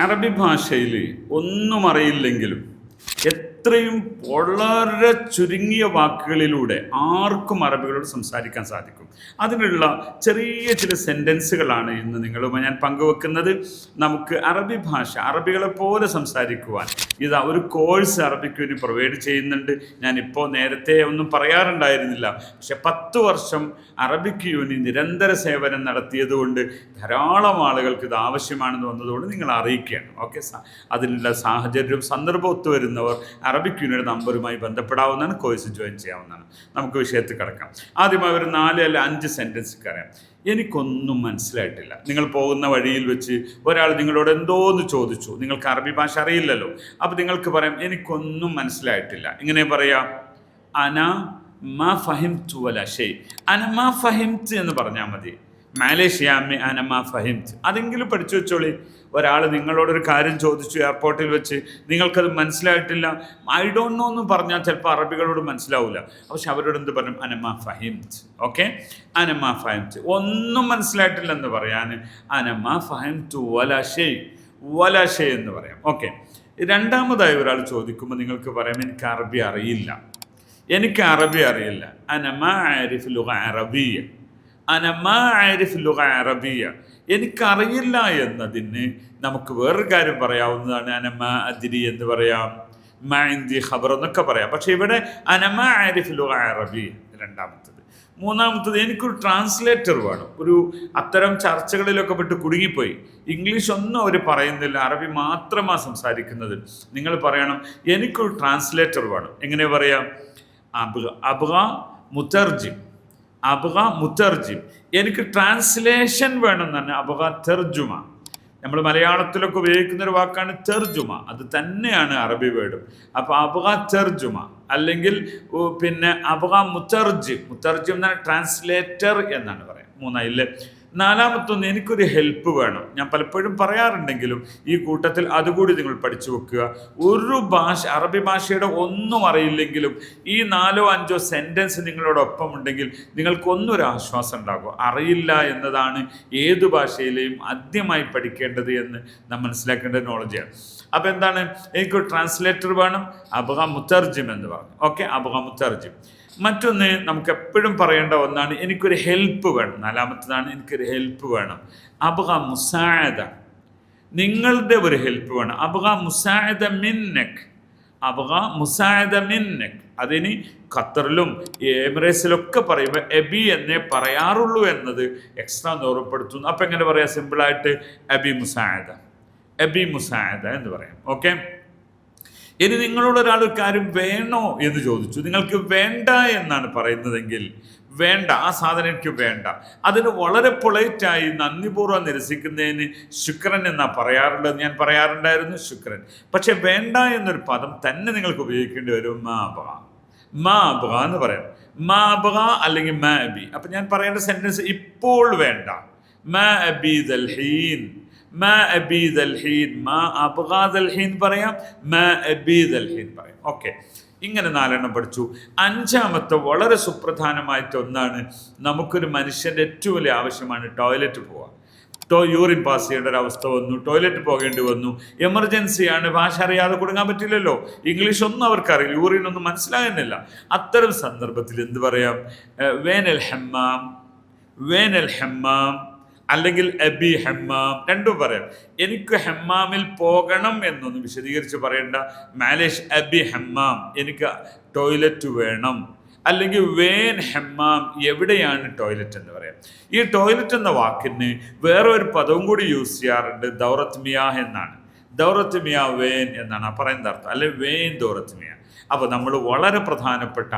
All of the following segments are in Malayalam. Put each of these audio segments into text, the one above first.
അറബി ഭാഷയിൽ ഒന്നും അറിയില്ലെങ്കിലും എത്രയും വളരെ ചുരുങ്ങിയ വാക്കുകളിലൂടെ ആർക്കും അറബികളോട് സംസാരിക്കാൻ സാധിക്കും. അതിനുള്ള ചെറിയ ചില സെന്റൻസുകളാണ് ഇന്ന് നിങ്ങളുമായി ഞാൻ പങ്കുവെക്കുന്നത്. നമുക്ക് അറബി ഭാഷ അറബികളെ പോലെ സംസാരിക്കുവാൻ. ഇതാ ഒരു കോഴ്സ് അറബിക്ക് വേണ്ടി പ്രൊവൈഡ് ചെയ്യുന്നുണ്ട്. ഞാനിപ്പോൾ നേരത്തെ ഒന്നും പറയാറുണ്ടായിരുന്നില്ല. പക്ഷെ പത്ത് വർഷം അറബിക്ക് യൂണി നിരന്തര സേവനം നടത്തിയതുകൊണ്ട് ധാരാളം ആളുകൾക്ക് ഇത് ആവശ്യമാണെന്ന് വന്നതുകൊണ്ട് നിങ്ങൾ അറിയിക്കുകയാണ്. ഓക്കെ അതിനുള്ള സാഹചര്യവും സന്ദർഭം ഒത്തുവരുന്നവർ അറബിക് യൂണിയുടെ നമ്പറുമായി ബന്ധപ്പെടാവുന്നതാണ് കോഴ്സ് ജോയിൻ ചെയ്യാവുന്നതാണ്. നമുക്ക് വിഷയത്തിൽ കിടക്കാം. ആദ്യമായി ഒരു നാല് അല്ല അഞ്ച് സെന്റൻസ് പറയാം എനിക്കൊന്നും മനസ്സിലായിട്ടില്ല. നിങ്ങൾ പോകുന്ന വഴിയിൽ വെച്ച് ഒരാൾ നിങ്ങളോട് എന്തോന്ന് ചോദിച്ചു? നിങ്ങൾക്ക് അറബി ഭാഷ അറിയില്ലല്ലോ. അപ്പോൾ നിങ്ങൾക്ക് പറയാം എനിക്കൊന്നും മനസ്സിലായിട്ടില്ല. ഇങ്ങനെ പറയാം? അന മാ ഫഹിം വല ഷെയ് അന മാ ഫഹിം എന്ന് പറഞ്ഞാൽ മതി. മാലേഷ്യാമി അന മാ ഫഹിംത്ത് അതെങ്കിലും പഠിച്ചു വെച്ചോളി. ഒരാൾ നിങ്ങളോടൊരു കാര്യം ചോദിച്ചു എയർപോർട്ടിൽ വെച്ച് നിങ്ങൾക്കത് മനസ്സിലായിട്ടില്ല. ഐ ഡോണ്ട് നോ എന്ന് പറഞ്ഞാൽ ചിലപ്പോൾ അറബികളോട് മനസ്സിലാവില്ല പക്ഷെ അവരോട് എന്ത് പറയും അനമ്മ ഫഹിംത് ഓക്കെ? അനമ്മ ഫഹിംത് ഒന്നും മനസ്സിലായിട്ടില്ല മനസ്സിലായിട്ടില്ലെന്ന് പറയാൻ. ഫഹിം ടു വലഷേ വലഷേ എന്ന് പറയാം. ഓക്കെ? രണ്ടാമതായി ഒരാൾ ചോദിക്കുമ്പോൾ നിങ്ങൾക്ക് പറയാം എനിക്ക് അറബി അറിയില്ല. എനിക്ക് അറബി അറിയില്ല. അനമ ആരിഫ് ലുഗ അറബിയ. അനമ ആരിഫ് ലുഗ അറബിയ എനിക്കറിയില്ല എന്നതിന് നമുക്ക് വേറൊരു കാര്യം പറയാവുന്നതാണ് അനമ അതിരി എന്ന് പറയാം. മാന്തി ഖബർ എന്നൊക്കെ പറയാം. പക്ഷെ ഇവിടെ അനമ ആരിഫ് ലുഗ അറബി രണ്ടാമത്തത്. മൂന്നാമത്തത് എനിക്കൊരു ട്രാൻസ്ലേറ്റർ വേണം. ഒരു അത്തരം ചർച്ചകളിലൊക്കെ പെട്ട് കുടുങ്ങിപ്പോയി. ഇംഗ്ലീഷ് ഒന്നും അവർ പറയുന്നില്ല. അറബി മാത്രമാണ് സംസാരിക്കുന്നത്. നിങ്ങൾ പറയണം എനിക്കൊരു ട്രാൻസ്ലേറ്റർ വേണം. എങ്ങനെ പറയാം? അബ്ഗ അബ്ഗ മുത്തർജിം. അബ്ഗ മുത്തർജിം എനിക്ക് ട്രാൻസ്ലേഷൻ വേണം തന്നെ അബ്ഗ തെർജുമ നമ്മൾ മലയാളത്തിലൊക്കെ ഉപയോഗിക്കുന്ന ഒരു വാക്കാണ് തെർജുമ അത് തന്നെയാണ് അറബി വേർഡും. അപ്പോൾ അബ്ഗ തെർജുമ അല്ലെങ്കിൽ പിന്നെ അബ്ഗ മുത്തർജിം മുത്തർജിം എന്നാണ് ട്രാൻസ്ലേറ്റർ എന്നാണ് പറയുന്നത്. മൂന്നായില്ലേ നാലാമത്തൊന്ന് എനിക്കൊരു ഹെൽപ്പ് വേണം. ഞാൻ പലപ്പോഴും പറയാറുണ്ടെങ്കിലും ഈ കൂട്ടത്തിൽ അതുകൂടി നിങ്ങൾ പഠിച്ചു വെക്കുക. ഒരു ഭാഷ അറബി ഭാഷയുടെ ഒന്നും അറിയില്ലെങ്കിലും ഈ നാലോ അഞ്ചോ സെന്റൻസ് നിങ്ങളോടൊപ്പം ഉണ്ടെങ്കിൽ നിങ്ങൾക്കൊന്നൊരു ആശ്വാസം ഉണ്ടാകും. അറിയില്ല എന്നതാണ് ഏത് ഭാഷയിലെയും ആദ്യമായി പഠിക്കേണ്ടത് എന്ന് നാം മനസ്സിലാക്കേണ്ട നോളജിയാണ് അപ്പോൾ എന്താണ്? എനിക്കൊരു ട്രാൻസ്ലേറ്റർ വേണം. അബഹ മുത്തർജിം എന്ന് പറഞ്ഞു. ഓക്കെ അബഹ മുത്തർജിം മറ്റൊന്ന് നമുക്ക് എപ്പോഴും പറയേണ്ട ഒന്നാണ് എനിക്കൊരു ഹെൽപ്പ് വേണം. നാലാമത്തതാണ് എനിക്കൊരു ഹെൽപ്പ് വേണം. അബഹ മുസായത നിങ്ങളുടെ ഒരു ഹെൽപ്പ് വേണം. അബഹ മുസായത മിന്നക്. അബഹ മുസായത മിന്നക്. അതിന് ഖത്തറിലും എമിറേറ്റ്സിലൊക്കെ പറയുമ്പോൾ എബി എന്നേ പറയാറുള്ളൂ എന്നത് എക്സ്ട്രാ ഓർമ്മപ്പെടുത്തുന്നു. അപ്പം എങ്ങനെ പറയാം? സിമ്പിളായിട്ട് എബി മുസായത എബി മുസായത എന്ന് പറയാം. ഓക്കെ ഇനി നിങ്ങളോട് ഒരാൾ ഒരു കാര്യം വേണോ എന്ന് ചോദിച്ചു. നിങ്ങൾക്ക് വേണ്ട എന്നാണ് പറയുന്നതെങ്കിൽ വേണ്ട ആ സാധനം എനിക്ക് വേണ്ട. അതിന് വളരെ പൊളൈറ്റായി നന്ദിപൂർവം നിരസിക്കുന്നതിന് ശുക്രൻ എന്നാ പറയാറുള്ളത്. ഞാൻ പറയാറുണ്ടായിരുന്നു ശുക്രൻ. പക്ഷെ വേണ്ട എന്നൊരു പദം തന്നെ നിങ്ങൾക്ക് ഉപയോഗിക്കേണ്ടി വരും. മാ ബ മാ ബ എന്ന് പറയാം. മാ ബ അല്ലെങ്കിൽ മാബി അപ്പം ഞാൻ പറയേണ്ട സെന്റൻസ് ഇപ്പോൾ വേണ്ട. മാ അബി ദൽഹീൻ മാ മാ പറയാം മാ പറയാം. ഓക്കെ. ഇങ്ങനെ നാലെണ്ണം പഠിച്ചു. അഞ്ചാമത്തെ വളരെ സുപ്രധാനമായിട്ട് ഒന്നാണ് നമുക്കൊരു മനുഷ്യന്റെ ഏറ്റവും വലിയ ആവശ്യമാണ് ടോയ്ലറ്റ് പോവുക. ടോ യൂറിൻ പാസ് ചെയ്യേണ്ട ഒരു അവസ്ഥ വന്നു ടോയ്ലറ്റ് പോകേണ്ടി വന്നു. എമർജൻസിയാണ് ഭാഷ അറിയാതെ കൊടുക്കാൻ പറ്റില്ലല്ലോ. ഇംഗ്ലീഷ് ഒന്നും അവർക്കറിയില്ല യൂറിൻ ഒന്നും മനസ്സിലാകുന്നില്ല. അത്തരം സന്ദർഭത്തിൽ എന്ത് പറയാം? വേനൽ ഹെമ്മാം വേനൽ ഹെമ്മാം അല്ലെങ്കിൽ അബി ഹെമ്മാം രണ്ടും പറയാം. എനിക്ക് ഹെമ്മാമിൽ പോകണം എന്നൊന്ന് വിശദീകരിച്ച് പറയേണ്ട. മാലേഷ് അബി ഹെമ്മാം എനിക്ക് ടോയ്ലറ്റ് വേണം. അല്ലെങ്കിൽ വേൻ ഹെമ്മാം എവിടെയാണ് ടോയ്ലറ്റ് എന്ന് പറയാം. ഈ ടോയ്ലറ്റ് എന്ന വാക്കിന് വേറെ ഒരു പദവും കൂടി യൂസ് ചെയ്യാറുണ്ട് ദൗറത്മിയ എന്നാണ്. ദൗറത്മിയ വേൻ എന്നാണ് ആ പറയുന്ന അർത്ഥം അല്ലെ വേൻ ദൗറത്ത് മിയ അപ്പോൾ നമ്മൾ വളരെ പ്രധാനപ്പെട്ട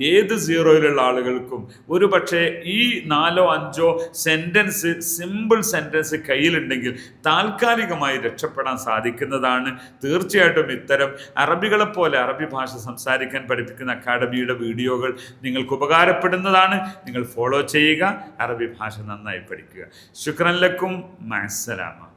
ഏത് സീറോയിലുള്ള ആളുകൾക്കും ഒരു പക്ഷേ ഈ നാലോ അഞ്ചോ സെന്റൻസ് സിമ്പിൾ സെന്റൻസ് കയ്യിലുണ്ടെങ്കിൽ താൽക്കാലികമായി രക്ഷപ്പെടാൻ സാധിക്കുന്നതാണ്. തീർച്ചയായിട്ടും ഇത്തരം അറബികളെപ്പോലെ അറബി ഭാഷ സംസാരിക്കാൻ പഠിപ്പിക്കുന്ന അക്കാഡമിയുടെ വീഡിയോകൾ നിങ്ങൾക്ക് ഉപകാരപ്പെടുന്നതാണ്. നിങ്ങൾ ഫോളോ ചെയ്യുക അറബി ഭാഷ നന്നായി പഠിക്കുക. ശുക്രൻ ലക്കും മഅസ്സലാമ